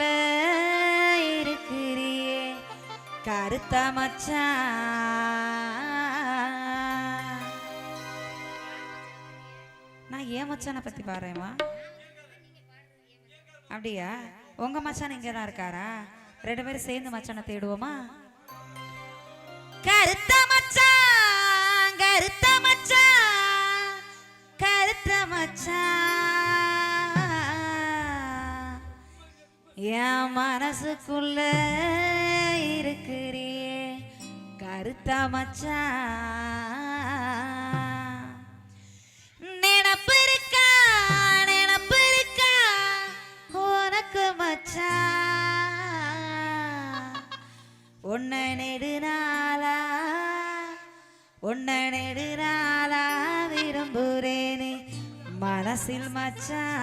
என் இருக்கிறியே. கருத்த மச்சான் நான் ஏன் மச்சானை பத்தி பாடுறேம்மா? அப்படியா? உங்க மச்சான் இங்க தான் இருக்காரா? ரெண்டு பேரும் சேர்ந்து மச்சானை தேடுவோமா? கருத்த மச்சான் மனசுக்குள்ள இருக்கிறியே. கருத்தா மச்சான் நினப்பு இருக்கா? நினப்பு இருக்கா? உனக்கு மச்சான் உன்னை நெடுநாளா உன்னை நெடுநாளா விரும்புறேனே. மனசில் மச்சான்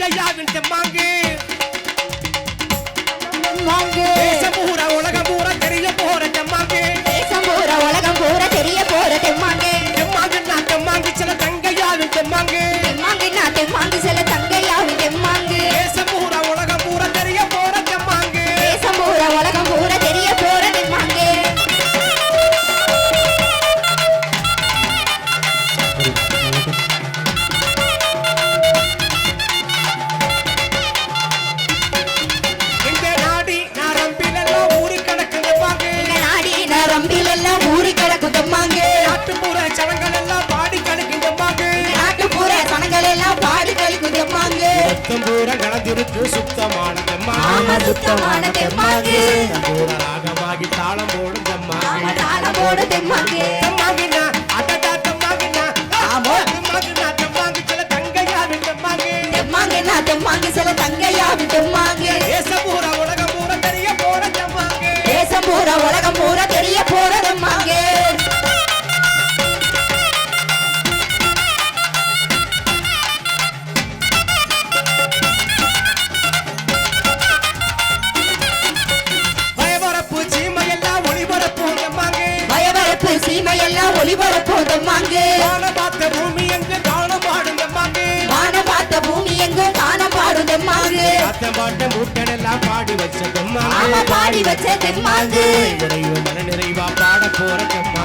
தெம்மாங்கு. தெம்மாங்கு. தேசம் பூரா உலகம் பூரா தெரிய போற தெம்மாங்கு. தேசம் பூரா உலகம் பூரா தெரிய போற தெம்மாங்கு. தெம்மாங்குன்னா தெம்மாங்கு செல்ல தங்கையாவின் தெம்மாங்கு. தெம்மாங்குன்னா கலந்திருக்கு சுத்தமான ஆமா தெம்மாங்கு சுத்தமான தெம்மாங்கு ரத்தம் பூரா ராகமாகி தாளம் போடும் தெம்மாங்கு ஆமா தாளம் போடு தெம்மாங்கு பாட்ட மூட்டன் எல்லாம் பாடி வச்ச தெம்மாங்கு பாடி வச்ச தெம்மாங்கு நிறைவு மன நிறைவா பாட போற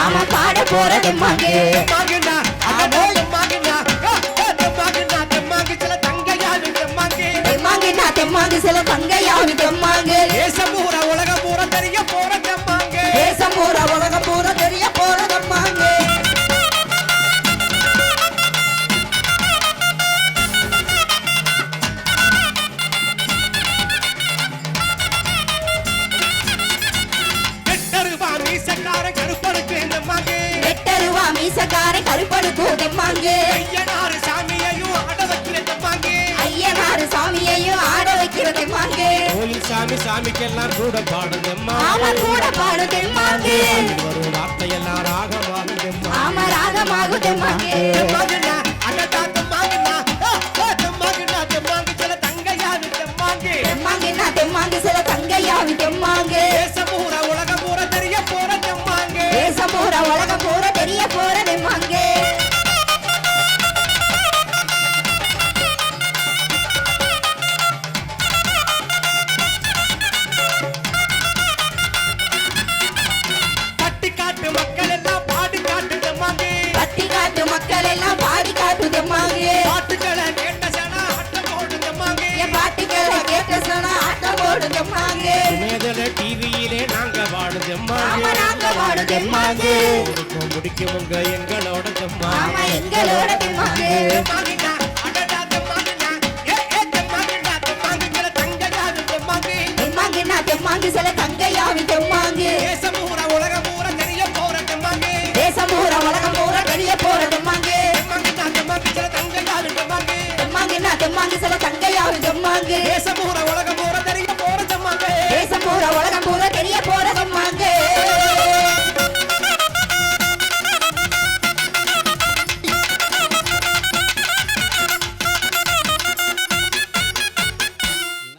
ஆமா பாட போற தெம்மாங்கு சில தங்கையாவின் தெம்மாங்கு தெம்மாங்குன்னா தெம்மாங்கு சில தங்கையாவி தெம்மாங்கு தெம்மாங்கு ஐயனாறு சாமியையும் ஆட வைக்கிற தெம்மாங்கு ஐயனாரு சாமியையும் ஆட வைக்கிற தெம்மாங்கு கோயில் சாமி சாமிக்கெல்லாம் கூட பாடும் தெம்மாங்கு ஆமா கூட பாடும் தெம்மாங்கு. வரும் வார்த்தையெல்லாம் ராகமாகும் தெம்மாங்கு ஆமா ராகமாகும் தெம்மாங்குன்னா, ஏ, ஏ, தெம்மாங்குன்னா, தெம்மாங்குங்கிற தங்கையாவின் தெம்மாங்கு. சில தங்கையாவி தெம்மாங்கு தேசம் பூரா உலகம் பூரா தெரிய போற தெம்மாங்கு. தேசம் பூரா உலகம் பூரா தெரிய போற தெம்மாங்கு தெம்மாங்கு சில தங்கையாவின் தெம்மாங்கு. தெம்மாங்கு சில தங்கையாவி தெம்மாங்கு தேசம் பூரா